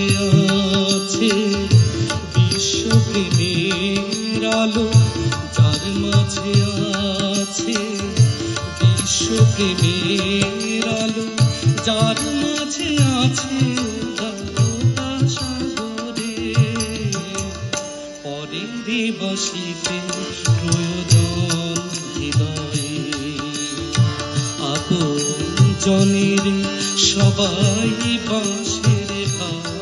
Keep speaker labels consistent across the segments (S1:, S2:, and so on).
S1: মাঝে আছে বিশ্বপ্রেমের আলো যার মাঝে আছে। বিশ্বপ্রেমের আলো যার মাঝে আছে। দিবসীতে প্রয়োজন হৃদয়ে। আপন জনের সবাই পাশের ভাই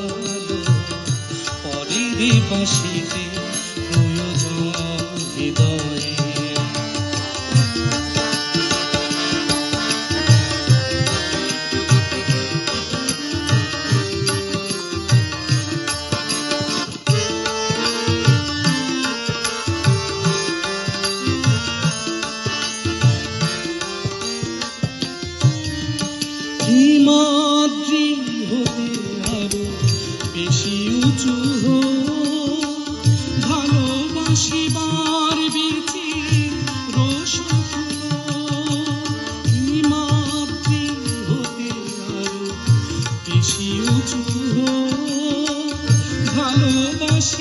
S1: পরের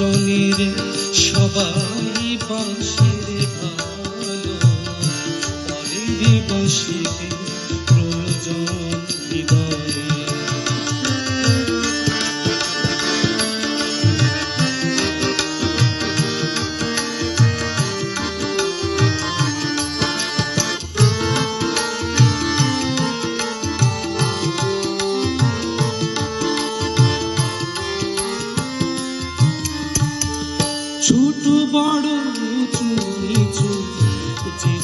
S1: আপনজনের সবাই বাসের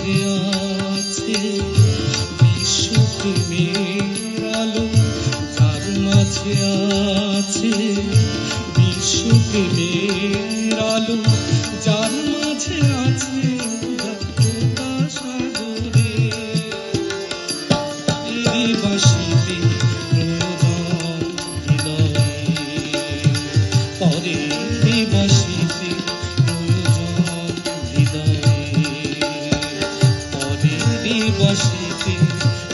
S1: মাঝে আছে। বিশ্বপ্রেমের আলো হৃদয়ে পরে এই বাসিতে